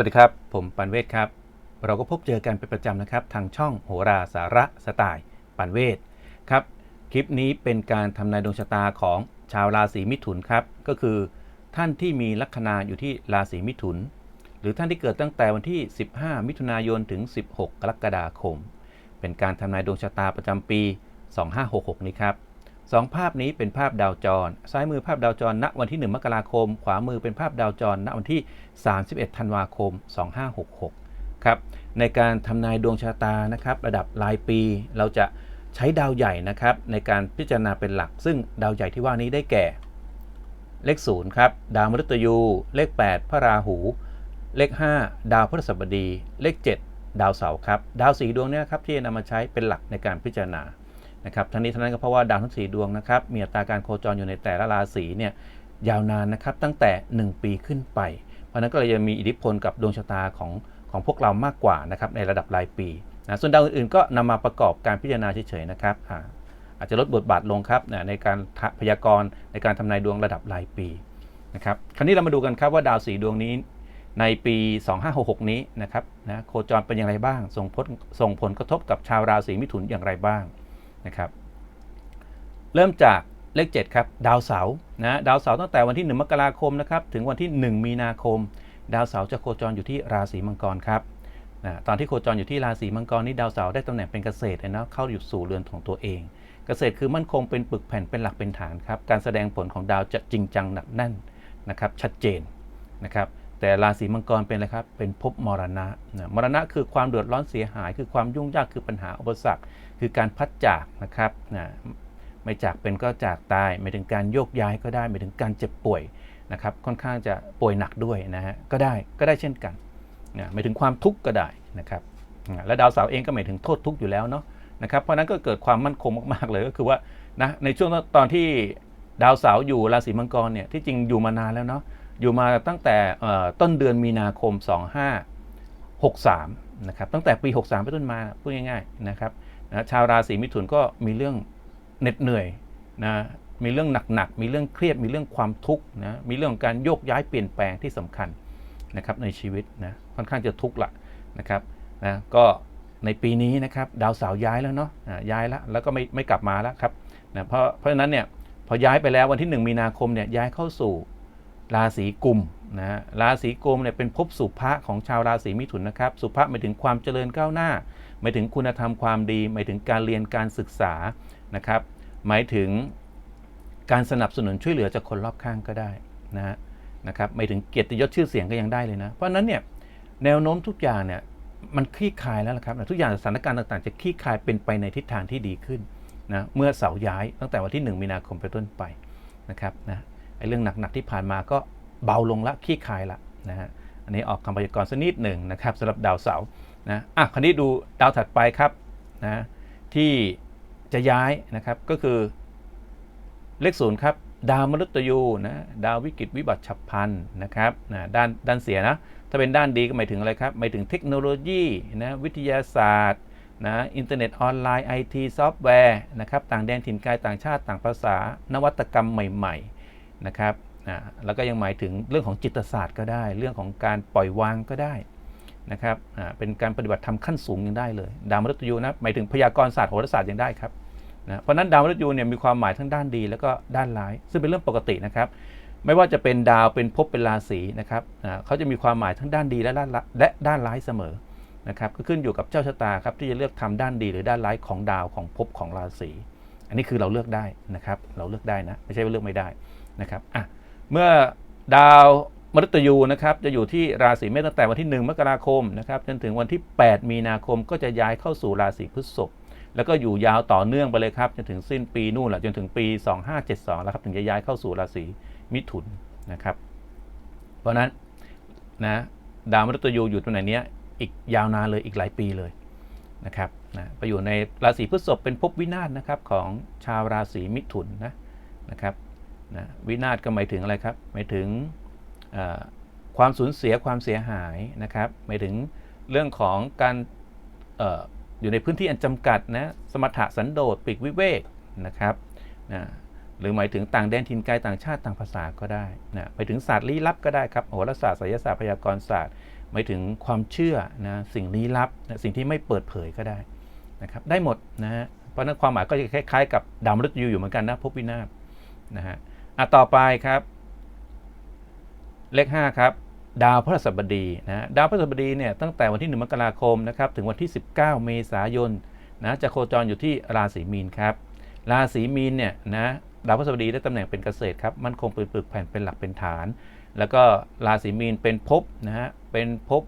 วัสดีครับ ผมปันเวศครับ เราก็พบเจอกันเป็นประจำนะครับ ทางช่องโหราสาระสไตล์ปันเวศครับ คลิปนี้เป็นการทำนายดวงชะตาของชาวราศีมิถุนครับ ก็คือท่านที่มีลัคนาอยู่ที่ราศีมิถุน หรือท่านที่เกิดตั้งแต่วันที่ 15 มิถุนายนถึง 16 กรกฎาคม เป็นการทำนายดวงชะตาประจำปี 2566 นี้ครับ สองภาพนี้เป็นภาพดาวจร ซ้ายมือภาพดาวจร ณ วันที่ 1 มกราคม ขวามือเป็นภาพดาวจร ณ วันที่ 31 ธันวาคม 2566 ครับ ในการทำนายดวงชะตา นะครับ ระดับรายปี เราจะใช้ดาวใหญ่นะครับ ในการพิจารณาเป็นหลัก ซึ่งดาวใหญ่ที่ว่านี้ได้แก่ เลข 0 ครับ ดาวมฤตยู เลข 8 พระราหู เลข 5 ดาวพฤหัสบดี เลข 7 ดาวเสาร์ครับ ดาวสีดวงนี้ครับที่จะนำมาใช้เป็นหลักในการพิจารณา นะครับทั้งนี้ทั้งนั้นก็เพราะว่าดาวทั้งสีดวงนะครับมีอัตราการโคจรอยู่ในแต่ละราศีเนี่ยยาวนานนะครับตั้งแต่ 1 ปีขึ้นไป เพราะนั้นก็เลยจะมีอิทธิพลกับดวงชะตาของของพวกเรามากกว่านะครับในระดับรายปีนะส่วนดาวอื่นๆก็นำมาประกอบการพิจารณาเฉยๆนะครับอาอาจจะลดบทบาทลงครับนะในการพยากรณ์ในการทำนายดวงระดับรายปีนะครับคราวนี้เรามาดูกันครับว่าดาวสีดวงนี้ในปี 2566 นี้นะครับนะโคจรเป็นอย่างไรบ้าง ส่งผลส่งผลกระทบกับชาวราศีมิถุนอย่างไรบ้าง นะครับเริ่มจากเลข 7 ครับ ดาวเสาร์นะดาวเสาร์ตั้งแต่วันที่ 1 มกราคมนะครับถึงวันที่ 1 มีนาคม ดาวเสาร์จะโคจรอยู่ที่ราศีมังกรครับนะตอนที่โคจรอยู่ที่ราศีมังกรนี้ดาวเสาร์ได้ตำแหน่งเป็นเกษตรนะเข้าอยู่สู่เรือนของตัวเอง เกษตรคือมั่นคงเป็นปึกแผ่นเป็นหลักเป็นฐานครับการแสดงผลของดาวจะจริงจังหนักแน่นนะครับชัดเจนนะครับแต่ราศีมังกรเป็นอะไรครับเป็นภพมรณะนะมรณะคือความเดือดร้อนเสียหาย คือความยุ่งยากคือปัญหาอุปสรรค คือการพัดจากนะครับนะไม่จากเป็นก็จากตายไม่ถึงการโยกย้ายก็ได้ไม่ถึงการเจ็บป่วยนะครับค่อนข้างจะป่วยหนักด้วยนะฮะก็ได้ก็ได้เช่นกันนะไม่ถึงความทุกข์ก็ได้นะครับนะและดาวเสาร์เองก็หมายถึงโทษทุกข์อยู่แล้วเนาะนะครับเพราะนั้นก็เกิดความมั่นคงมากๆเลยก็คือว่านะในช่วงตอนที่ดาวเสาร์อยู่ราศีมังกรเนี่ยที่จริงอยู่มานานแล้วเนาะอยู่มาตั้งแต่ต้นเดือนมีนาคม 2563นะครับตั้งแต่ปี 63 ไปต้นมาพูดง่ายๆนะครับ นะชาวราศีมิถุนก็มีเรื่องเหน็ดเหนื่อยนะมีเรื่องหนักๆ มีเรื่องเครียด มีเรื่องความทุกข์นะ มีเรื่องการโยกย้ายเปลี่ยนแปลงที่สำคัญนะครับในชีวิตนะ ค่อนข้างจะทุกข์ละนะครับนะ ก็ในปีนี้นะครับดาวเสาร์ย้ายแล้วเนาะย้ายแล้วแล้วก็ไม่ไม่กลับมาแล้วครับนะเพราะเพราะฉะนั้นเนี่ยพอย้ายไปแล้ววันที่ 1 มีนาคมเนี่ยย้ายเข้าสู่ราศีกุมนะราศีกุมเนี่ยเป็นภพสุภะของชาวราศีมิถุนนะครับ สุภะหมายถึงความเจริญก้าวหน้า หมายถึงคุณธรรมความดี หมายถึงการเรียนการศึกษานะครับหมายถึงการสนับสนุนช่วยเหลือจากคนรอบข้างก็ได้นะนะครับหมายถึงเกียรติยศชื่อเสียงก็ยังได้เลยนะ เพราะนั้นเนี่ยแนวโน้มทุกอย่างเนี่ยมันคลี่คลายแล้วครับทุกอย่างสถานการณ์ต่างๆ จะคลี่คลายเป็นไปในทิศทางที่ดีขึ้นนะเมื่อเสาย้ายตั้งแต่วันที่ 1 มีนาคมไปต้นไปนะครับนะไอ้เรื่องหนักๆที่ผ่านมาก็เบาลงละคลี่คลายละนะฮะอันนี้ออกคำพยากรณ์สักนิดหนึ่งนะครับสำหรับดาวเสาร์ นะอะคราวนี้ดูดาวถัดไปครับนะที่จะย้ายนะครับก็คือเลขศูนย์ครับดาวมฤตยูนะดาววิกฤตวิบัติฉับพลันนะครับนะด้านด้านเสียนะถ้าเป็นด้านดีก็หมายถึงอะไรครับหมายถึงเทคโนโลยีนะวิทยาศาสตร์นะอินเทอร์เน็ตออนไลน์ไอทีซอฟต์แวร์นะครับต่างแดนถิ่นกายต่างชาติต่างภาษา นวัตกรรมใหม่ๆนะครับนะแล้วก็ยังหมายถึงเรื่องของจิตศาสตร์ก็ได้ เรื่องของการปล่อยวางก็ได้ นะครับเป็นการปฏิบัติธรรมขั้นสูงยังได้เลย ดาวมฤตยูนะหมายถึงพยากรณศาสตร์โหราศาสตร์ยังได้ครับนะเพราะนั้นดาวมฤตยูเนี่ยมีความหมายทั้งด้านดีแล้วก็ด้านร้าย ซึ่งเป็นเรื่องปกตินะครับไม่ว่าจะเป็นดาวเป็นภพเป็นราศีนะครับเขาจะมีความหมายทั้งด้านดีและด้านและด้านร้ายเสมอนะครับก็ขึ้นอยู่กับเจ้าชะตาครับที่จะเลือกทำด้านดีหรือด้านร้ายของดาวของภพของราศีอันนี้คือเราเลือกได้นะครับ เราเลือกได้นะไม่ใช่ว่าเลือกไม่ได้นะครับอะเมื่อดาว มฤตยูนะครับจะอยู่ที่ราศีเมษตั้งแต่วันที่ 1 มกราคมนะครับจนถึงวันที่ 8 มีนาคมก็จะย้ายเข้าสู่ราศีพฤษภแล้วก็อยู่ยาวต่อเนื่องไปเลยครับจนถึงสิ้นปีนู่นแหละจนถึงปี 2572 แล้วครับถึงจะย้ายเข้าสู่ราศีมิถุนนะครับ เพราะนั้นนะดาวมฤตยูอยู่ตรงไหนเนี้ยอีกยาวนานเลยอีกหลายปีเลยนะครับนะไปอยู่ในราศีพฤษภเป็นภพวินาศนะครับของชาวราศีมิถุนนะนะครับนะวินาศก็หมายถึงอะไรครับหมายถึง ความสูญเสียความเสียหายนะครับหมายถึงเรื่องของการออยู่ในพื้นที่อันจำกัดนะสมถะสันโดษปีกวิเวกนะครับนะหรือหมายถึงต่างแดนถิ่นไกลต่างชาติต่างภาษาก็ได้นะไปถึงศาสตร์ลี้ลับก็ได้ครับโหราศาสตร์ไสยศาสตร์พยากรศาสตร์หมายถึงความเชื่อนะสิ่งลี้ลับนะสิ่งที่ไม่เปิดเผยก็ได้นะครับได้หมดนะฮะเพราะฉะนั้นความหมายก็จะคล้ายๆ กับดาวมฤตยูอยู่เหมือนกันนะภพวินาศนะฮะอะต่อไปครับ เลข 5 ครับ ดาวพฤหัสบดีนะดาวพฤหัสบดีเนี่ยตั้งแต่วันที่ 1 มกราคมนะครับถึงวันที่ 19 เมษายนนะจะโคจรอยู่ที่ราศีมีนครับ ราศีมีนเนี่ยนะดาวพฤหัสบดีได้ตำแหน่งเป็นเกษตรครับมันคงเป็นปึกแผ่นเป็นหลักเป็นฐาน แล้วก็ราศีมีนเป็นภพนะฮะเป็นภพ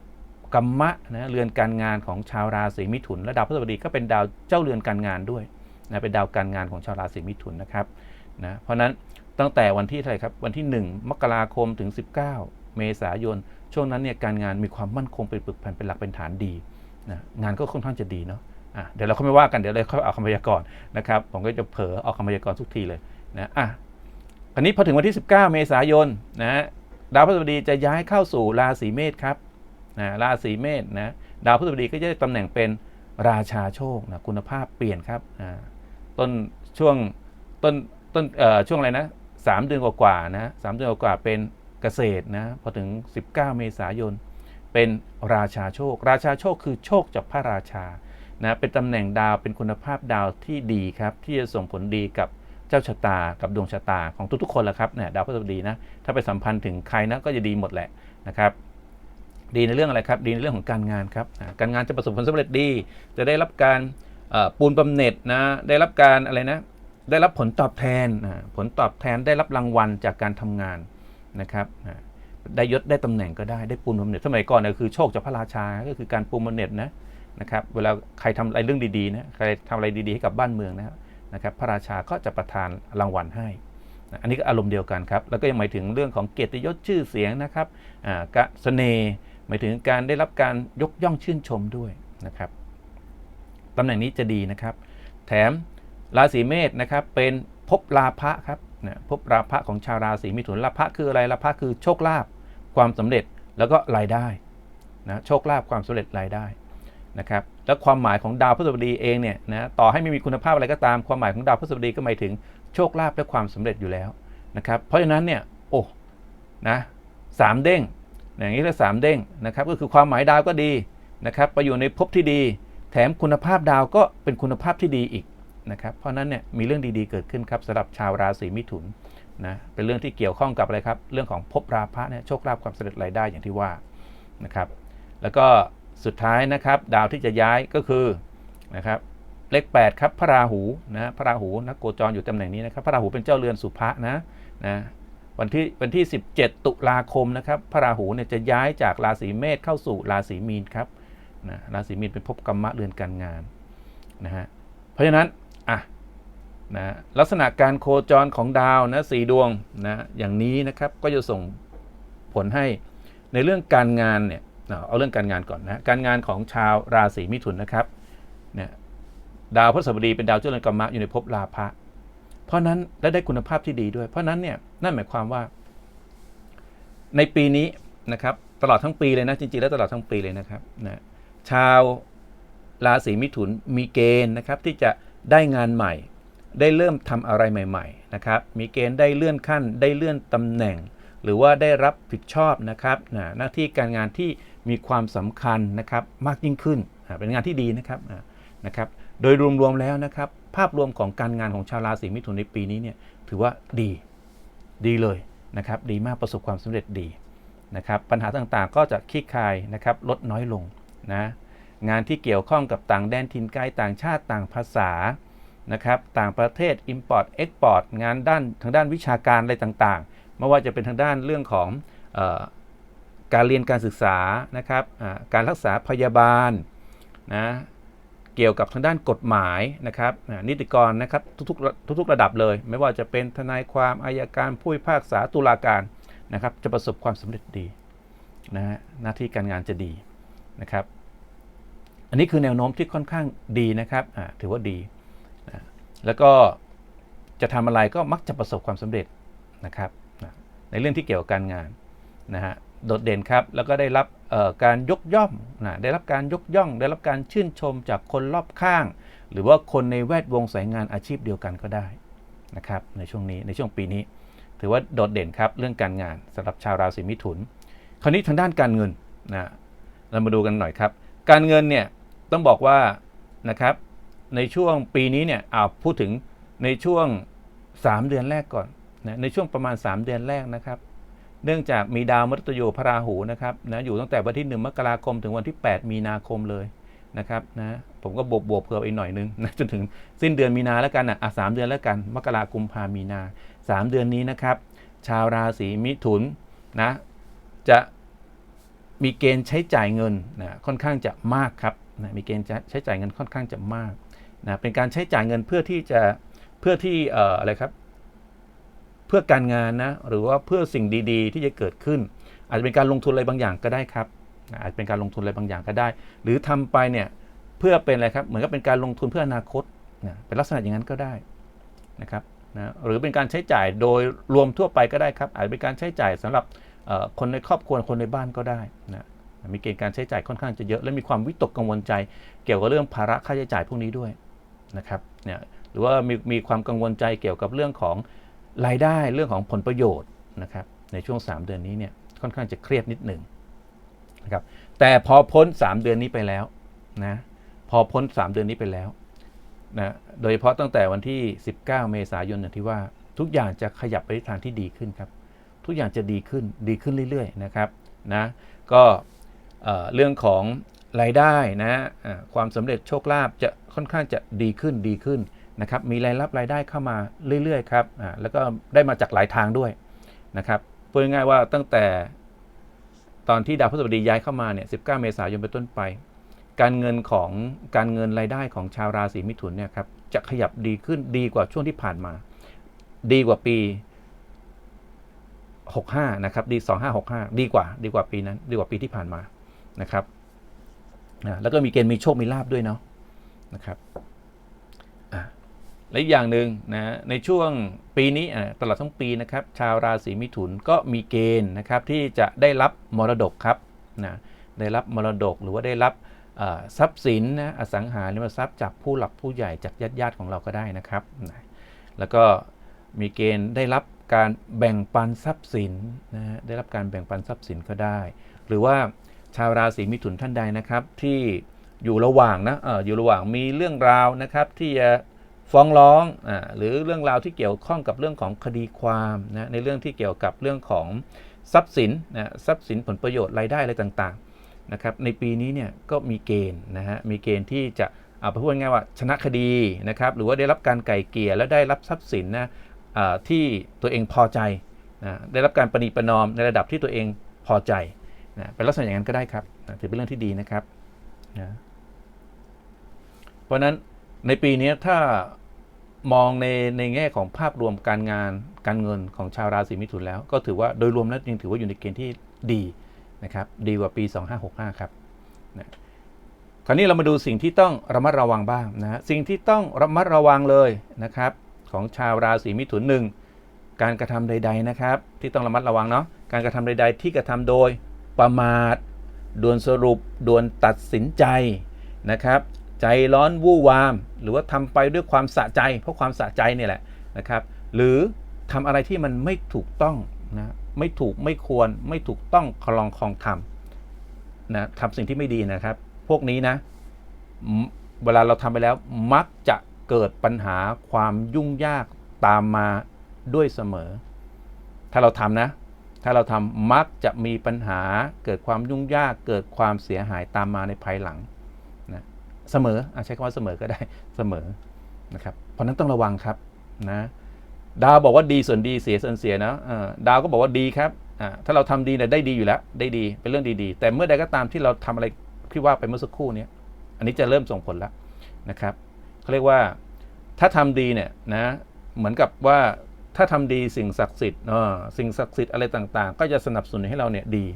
กรรมะนะเรือนการงานของชาวราศีมิถุน และดาวพฤหัสบดีก็เป็นดาวเจ้าเรือนการงานด้วยนะเป็นดาวการงานของชาวราศีมิถุนนะครับนะเพราะนั้น ตั้งแต่วันที่เท่าไหร่ครับ วันที่ 1 มกราคมถึง 19 เมษายน ช่วงนั้นเนี่ยการงานมีความมั่นคงเป็นปึกแผ่นเป็นหลักเป็นฐานดีนะงานก็ค่อนข้างจะดีเนาะอะเดี๋ยวเราค่อยไม่ว่ากันเดี๋ยวเราค่อยเอาคำพยากรณ์นะครับผมก็จะเผลอเอาคำพยากรณ์ทุกทีเลยนะอะอันนี้พอถึงวันที่ 19 เมษายนนะดาวพฤหัสบดีจะย้ายเข้าสู่ราศีเมษครับนะราศีเมษนะดาวพฤหัสบดีก็จะได้ตำแหน่งเป็นราชาโชคนะคุณภาพเปลี่ยนครับอ่าต้นช่วงต้นต้นเอ่อช่วงอะไรนะ สามเดือนกว่าๆนะสามเดือนกว่าเป็นเกษตรนะพอถึง 19 เมษายน เป็นราชาโชค ราชาโชคคือโชคจากพระราชานะเป็นตำแหน่งดาวเป็นคุณภาพดาวที่ดีครับ ที่จะส่งผลดีกับเจ้าชะตากับดวงชะตาของทุกๆคนแหละครับเนี่ยดาวพฤหัสบดีนะถ้าไปสัมพันธ์ถึงใครนะก็จะดีหมดแหละนะครับดีในเรื่องอะไรครับ ดีในเรื่องของการงานครับ การงานจะประสบผลสำเร็จดี จะได้รับการปูนบำเหน็จนะ ได้รับการอะไรนะ ได้รับผลตอบแทนผลตอบแทนได้รับรางวัลจากการทำงานนะครับได้ยศได้ตำแหน่งก็ได้ได้ปูนบำเหน็จสมัยก่อนเนี่ยคือโชคจากพระราชาก็คือการปูนบำเหน็จนะนะครับเวลาใครทำอะไรเรื่องดีๆนะใครทำอะไรดีๆให้กับบ้านเมืองนะครับนะครับพระราชาก็จะประทานรางวัลให้ อันนี้ก็อารมณ์เดียวกันครับ แล้วก็ยังหมายถึงเรื่องของเกียรติยศชื่อเสียงนะครับอ่ากะเสน่ห์หมายถึงการได้รับการยกย่องชื่นชมด้วยนะครับตำแหน่งนี้จะดีนะครับ แถม ราศีเมษนะครับเป็นภพลาภะครับนะภพลาภะของชาวราศีมิถุนลาภะคืออะไรลาภะคือโชคลาภความสำเร็จแล้วก็รายได้นะโชคลาภความสำเร็จรายได้นะครับแล้วความหมายของดาวพฤหัสบดีเองเนี่ยนะต่อให้ไม่มีคุณภาพอะไรก็ตามความหมายของดาวพฤหัสบดีก็หมายถึงโชคลาภและความสำเร็จอยู่แล้วนะครับเพราะฉะนั้นเนี่ยโอ้นะสามเด้งอย่างนี้เรียกสามเด้งนะครับก็คือความหมายดาวก็ดีนะครับไปอยู่ในภพที่ดี แถมคุณภาพดาวก็เป็นคุณภาพที่ดีอีก นะครับ เพราะนั้นเนี่ยมีเรื่องดีๆเกิดขึ้นครับสำหรับชาวราศีมิถุนนะเป็นเรื่องที่เกี่ยวข้องกับอะไรครับ เรื่องของภพราภะเนี่ยโชคลาภความสำเร็จรายได้อย่างที่ว่านะครับ แล้วก็สุดท้ายนะครับ ดาวที่จะย้ายก็คือนะครับเลข8ครับพระราหูนะพระราหูนะโคจรอยู่ตำแหน่งนี้นะครับ พระราหูเป็นเจ้าเรือนสุภะนะนะวันที่วันที่ 17 ตุลาคมนะครับ พระราหูเนี่ยจะย้ายจากราศีเมษเข้าสู่ราศีมีนครับนะราศีมีนเป็นภพกรรมะเรือนการงานนะฮะเพราะฉะนั้น อะนะลักษณะการโคจรของดาวนะสี่ดวงนะอย่างนี้นะครับก็จะส่งผลให้ในเรื่องการงานเนี่ยเอาเรื่องการงานก่อนนะการงานของชาวราศีมิถุนนะครับเนี่ยดาวพฤหัสบดีเป็นดาวเจ้าเรือนกรรมะอยู่ในภพราภะเพราะนั้นและได้คุณภาพที่ดีด้วย เพราะนั้นเนี่ยนั่นหมายความว่า ในปีนี้นะครับตลอดทั้งปีเลยนะจริงๆแล้วตลอดทั้งปีเลยนะครับนะชาวราศีมิถุนมีเกณฑ์นะครับที่จะ ได้งานใหม่ ได้เริ่มทำอะไรใหม่ๆนะครับมีเกณฑ์ได้เลื่อนขั้น ได้เลื่อนตำแหน่ง หรือว่าได้รับผิดชอบนะครับหน้าที่การงานที่มีความสำคัญนะครับมากยิ่งขึ้นเป็นงานที่ดีนะครับนะครับโดยรวมๆแล้วนะครับ ภาพรวมของการงานของชาวราศีมิถุนในปีนี้เนี่ยถือว่าดีดีเลยนะครับดีมากประสบความสำเร็จดีนะครับปัญหาต่างๆก็จะคลี่คลายนะครับลดน้อยลงนะ งานที่เกี่ยวข้องกับต่างแดนถิ่นไกลต่างชาติต่างภาษานะครับต่างประเทศ Import Export งานด้านทางด้านวิชาการอะไรต่างๆ ไม่ว่าจะเป็นทางด้านเรื่องของออการเรียนการศึกษานะครับการรักษาพยาบาลนะเกี่ยวกับทางด้านกฎหมายนะครับนิติกรนะครับทุกๆทุกๆระดับเลย ไม่ว่าจะเป็นทนายความอายการผู้พิพากษาตุลาการนะครับจะประสบความสำเร็จดีนะฮะหน้าที่การงานจะดีนะครับ อันนี้คือแนวโน้มที่ค่อนข้างดีนะครับถือว่าดี แล้วก็จะทำอะไรก็มักจะประสบความสำเร็จนะครับในเรื่องที่เกี่ยวกับการงานนะฮะโดดเด่นครับ แล้วก็ได้รับการยกย่องนะได้รับการยกย่อง ได้รับการชื่นชมจากคนรอบข้าง หรือว่าคนในแวดวงสายงานอาชีพเดียวกันก็ได้นะครับในช่วงนี้ในช่วงปีนี้ ถือว่าโดดเด่นครับเรื่องการงานสำหรับชาวราศีมิถุน คราวนี้ทางด้านการเงินนะเรามาดูกันหน่อยครับ การเงินเนี่ย ต้องบอกว่านะครับในช่วงปีนี้เนี่ยเอาพูดถึงในช่วง 3 เดือนแรกก่อนนะในช่วงประมาณ 3 เดือนแรกนะครับ เนื่องจากมีดาวมฤตยูพระราหูนะครับนะอยู่ตั้งแต่วันที่ 1 มกราคมถึงวันที่ 8 มีนาคมเลยนะครับนะผมก็บวกบวกเพิ่มอีกหน่อยนึงนะจนถึงสิ้นเดือนมีนาแล้วกันนะอะสามเดือนแล้วกัน มกราคมพามีนา 3 เดือนนี้นะครับ ชาวราศีมิถุนนะจะมีเกณฑ์ใช้จ่ายเงินนะค่อนข้างจะมากครับ นะมีเกณฑ์ใช้จ่ายเงินค่อนข้างจะมากนะเป็นการใช้จ่ายเงินเพื่อที่จะเพื่อที่ออะไรครับ เพื่อการงานนะหรือว่าเพื่อสิ่งดีๆ ที่จะเกิดขึ้น อาจจะเป็นการลงทุนอะไรบางอย่างก็ได้ครับอาจจะเป็นการลงทุนอะไรบางอย่างก็ได้ หรือทำไปเนี่ยเพื่อเป็นอะไรครับเหมือนกับเป็นการลงทุนเพื่ออนาคตนะเป็นลักษณะอย่างนั้นก็ได้นะครับนะหรือเป็นการใช้จ่ายโดยรวมทั่วไปก็ได้ครับ อาจจะเป็นการใช้จ่ายสำหรับคนในครอบครัวคนในบ้านก็ได้นะ มีเกณฑ์การใช้จ่ายค่อนข้างจะเยอะและมีความวิตกกังวลใจ เกี่ยวกับเรื่องภาระค่าใช้จ่ายพวกนี้ด้วยนะครับเนี่ยหรือว่ามีมีความกังวลใจเกี่ยวกับเรื่องของรายได้เรื่องของผลประโยชน์นะครับในช่วง 3 เดือนนี้เนี่ยค่อนข้างจะเครียดนิดหนึ่งนะครับแต่พอพ้น 3 เดือนนี้ไปแล้วนะพอพ้น 3 เดือนนี้ไปแล้วนะโดยเฉพาะตั้งแต่วันที่ 19 เมษายนอย่างที่ว่าทุกอย่างจะขยับไปในทางที่ดีขึ้นครับ ทุกอย่างจะดีขึ้นดีขึ้นเรื่อยๆนะครับนะก็ เรื่องของรายได้นะความสำเร็จโชคลาภจะค่อนข้างจะดีขึ้นดีขึ้นนะครับมีรายรับรายได้เข้ามาเรื่อยๆครับแล้วก็ได้มาจากหลายทางด้วยนะครับพูดง่ายๆว่าตั้งแต่ตอนที่ดาวพฤหัสบดีย้ายเข้ามาเนี่ย 19 เมษายนเป็นต้นไป การเงินของการเงินรายได้ของชาวราศีมิถุนเนี่ยครับจะขยับดีขึ้นดีกว่าช่วงที่ผ่านมา ดีกว่าปี 65 นะครับดี 2565 ดีกว่าดีกว่าปีนั้น ดีกว่าปีที่ผ่านมา นะครับแล้วก็มีเกณฑ์มีโชคมีลาบด้วยเนาะนะครับและอีกอย่างหนึ่งนะในช่วงปีนี้ตลอดทั้งปีนะครับ ชาวราศีมิถุนก็มีเกณฑ์นะครับที่จะได้รับมรดกครับนะได้รับมรดกหรือว่าได้รับทรัพย์สินนะอสังหาริมทรัพย์จากผู้หลักผู้ใหญ่จากญาติญาติของเราก็ได้นะครับนะแล้วก็มีเกณฑ์ได้รับการแบ่งปันทรัพย์สินนะได้รับการแบ่งปันทรัพย์สินก็ได้ หรือว่า ชาวราศีมิถุนท่านใดนะครับที่อยู่ระหว่างนะเอออยู่ระหว่างมีเรื่องราวนะครับที่จะฟ้องร้องอ่าหรือเรื่องราวที่เกี่ยวข้องกับเรื่องของคดีความนะในเรื่องที่เกี่ยวกับเรื่องของทรัพย์สินนะทรัพย์สินผลประโยชน์รายได้อะไรต่างๆนะครับในปีนี้เนี่ยก็มีเกณฑ์นะฮะมีเกณฑ์ที่จะเอาไปพูดง่ายว่าชนะคดีนะครับหรือว่าได้รับการไก่เกลี่ยและได้รับทรัพย์สินนะที่ตัวเองพอใจนะได้รับการประนีประนอมในระดับที่ตัวเองพอใจ นะเป็นลักษณะอย่างนั้นก็ได้ครับนะถือเป็นเรื่องที่ดีนะครับนะเพราะนั้นในปีนี้ถ้ามองในในแง่ของภาพรวมการงานการเงินของชาวราศีมิถุนแล้ว ก็ถือว่าโดยรวมแล้วยังถือว่าอยู่ในเกณฑ์ที่ดีนะครับดีกว่าปี 2565 ครับนะคราวนี้เรามาดูสิ่งที่ต้องระมัดระวังบ้างนะฮะสิ่งที่ต้องระมัดระวังเลยนะครับของชาวราศีมิถุนหนึ่งการกระทำใด ๆนะครับ ที่ต้องระมัดระวังเนาะการกระทำใด ๆ ที่กระทำโดย ประมาทด่วนสรุปด่วนตัดสินใจนะครับ ใจร้อนวู่วาม หรือว่าทำไปด้วยความสะใจ เพราะความสะใจเนี่ยแหละนะครับ หรือทำอะไรที่มันไม่ถูกต้องนะไม่ถูกไม่ควรไม่ถูกต้องคลองคองทำนะทำสิ่งที่ไม่ดีนะครับ พวกนี้นะ เวลาเราทำไปแล้วมักจะเกิดปัญหาความยุ่งยากตามมาด้วยเสมอ ถ้าเราทำนะ ถ้าเราทำมักจะมีปัญหาเกิดความยุ่งยากเกิดความเสียหายตามมาในภายหลังนะเสมออใช้คำว่าเสมอก็ได้เสมอนะครับเพราะนั้นต้องระวังครับนะดาวบอกว่าดีส่วนดีเสียส่วนเสียนะดาวก็บอกว่าดีครับถ้าเราทำดีเนี่ยได้ดีอยู่แล้ว ได้ดีเป็นเรื่องดีๆ แต่เมื่อใดก็ตามที่เราทำอะไรที่ว่าไปเมื่อสักครู่นี้อันนี้จะเริ่มส่งผลแล้วนะครับเขาเรียกว่าถ้าทำดีเนี่ยนะเหมือนกับว่า ถ้าทำดีสิ่งศักดิ์สิทธิ์สิ่งศักดิ์สิทธิ์อะไรต่างๆ ก็จะสนับสนุนให้เราเนี่ยดี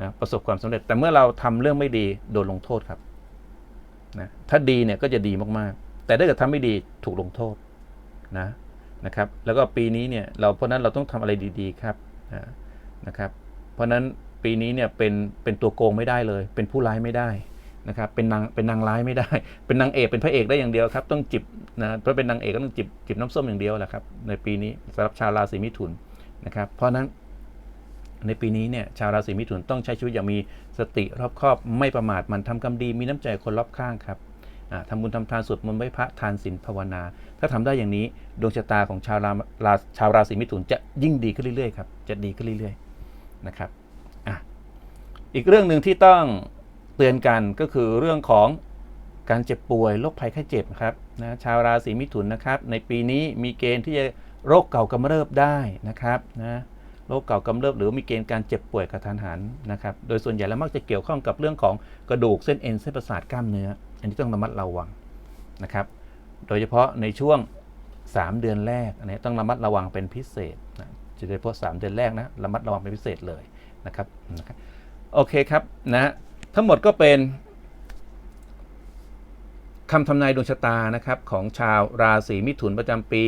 นะประสบความสำเร็จ แต่เมื่อเราทำเรื่องไม่ดีโดนลงโทษครับนะถ้าดีเนี่ยก็จะดีมากๆ แต่ถ้าเกิดทำไม่ดีถูกลงโทษนะนะครับ แล้วก็ปีนี้เนี่ยเราเพราะนั้นเราต้องทำอะไรดีๆครับนะนะครับ เพราะนั้นปีนี้เนี่ยเป็นเป็นตัวโกงไม่ได้เลย เป็นผู้ร้ายไม่ได้ นะครับเป็นนางเป็นนางร้ายไม่ได้ เป็นนางเอกเป็นพระเอกได้อย่างเดียวครับ ต้องจิบนะเพราะเป็นนางเอกก็ต้องจิบจิบน้ำส้มอย่างเดียวแหละครับในปีนี้สำหรับชาวราศีมิถุนนะครับ เพราะนั้นในปีนี้เนี่ยชาวราศีมิถุนต้องใช้ชีวิตอย่างมีสติรอบคอบไม่ประมาทมันทำกรรมดีมีน้ำใจคนรอบข้างครับอ่าทำบุญทำทานสวดมนต์ไหว้พระทานศีลภาวนา ถ้าทำได้อย่างนี้ดวงชะตาของชาวราราชาวราศีมิถุนจะยิ่งดีขึ้นเรื่อยๆครับจะดีขึ้นเรื่อยๆนะครับอะอีกเรื่องหนึ่งที่ต้อง เตือนกันก็คือเรื่องของการเจ็บป่วยโรคภัยไข้เจ็บครับนะชาวราศีมิถุนนะครับในปีนี้มีเกณฑ์ที่จะโรคเก่ากำเริบได้นะครับนะโรคเก่ากำเริบหรือมีเกณฑ์การเจ็บป่วยกระทันหันนะครับโดยส่วนใหญ่แล้วมักจะเกี่ยวข้องกับเรื่องของกระดูกเส้นเอ็นเส้นประสาทกล้ามเนื้อ อันนี้ต้องระมัดระวังนะครับโดยเฉพาะในช่วง 3 เดือนแรกอันนี้ต้องระมัดระวังเป็นพิเศษนะโดยเฉพาะ3เดือนแรกนะระมัดระวังเป็นพิเศษเลยนะครับนะครับโอเคครับนะ ทั้งหมดก็เป็นคำทำนายดวงชะตานะครับของชาวราศีมิถุนประจำปี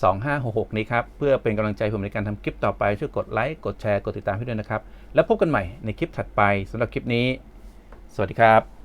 2566 นี้ครับ เพื่อเป็นกำลังใจผมในการทำคลิปต่อไป ช่วยกดไลค์กดแชร์กดติดตามให้ด้วยนะครับ แล้วพบกันใหม่ในคลิปถัดไปสำหรับคลิปนี้ สวัสดีครับ